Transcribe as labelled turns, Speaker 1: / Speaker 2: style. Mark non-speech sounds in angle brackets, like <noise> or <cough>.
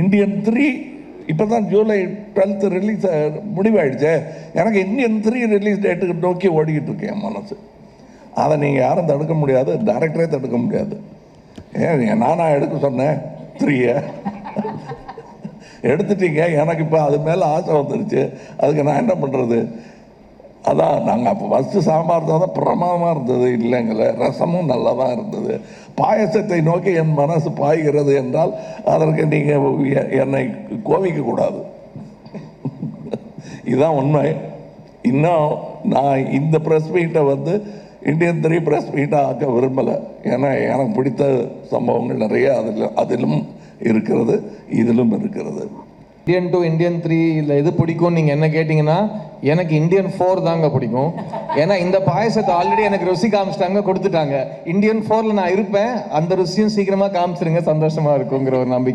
Speaker 1: Indian three இப்போ தான் July twelfth release முடிவாயிடுச்சே. எனக்கு இந்தியன் த்ரீ ரிலீஸ் டேட்டுக்கு நோக்கி ஓடிக்கிட்டு இருக்கேன் மனசு. அதை நீங்கள் யாரும் தடுக்க முடியாது டேரக்டரே தடுக்க முடியாது. ஏன் நானாக எடுக்க சொன்னேன்? த்ரீயை எடுத்துட்டீங்க எனக்கு இப்போ அது மேலே ஆசை வந்துருச்சு. அதுக்கு நான் என்ன பண்ணுறது அதான் நாங்கள் அப்போ ஃபஸ்ட்டு சாம்பார் தான் பிரமாதமாக இருந்தது. இல்லைங்கள ரசமும் நல்லா தான் இருந்தது. பாயசத்தை நோக்கி என் மனசு பாய்கிறது என்றால் அதற்கு நீங்கள் என்னை கோவிக்கக்கூடாது <laughs> இதுதான் உண்மை. இன்னும் நான் இந்த ப்ரெஸ் மீட்டை வந்து இந்தியன் த்ரீ ப்ரெஸ் மீட்டாக ஆக்க விரும்பலை. ஏன்னா எனக்கு பிடித்த சம்பவங்கள் நிறைய அதில் அதிலும் இருக்கிறது இதிலும் இருக்கிறது.
Speaker 2: இந்தியன் டூ இந்தியன் த்ரீ இல்லை எது பிடிக்கும்னு நீங்கள் என்ன கேட்டிங்கன்னா எனக்கு இந்தியன் ஃபோர் தாங்க பிடிக்கும். ஏன்னா இந்த பாயசத்தை ஆல்ரெடி எனக்கு ருசி காமிச்சிட்டாங்க கொடுத்துட்டாங்க. இந்தியன் ஃபோரில் நான் இருப்பேன். அந்த ருசியும் சீக்கிரமாக காமிச்சிருங்க சந்தோஷமாக இருக்குங்கிற ஒரு நம்பிக்கை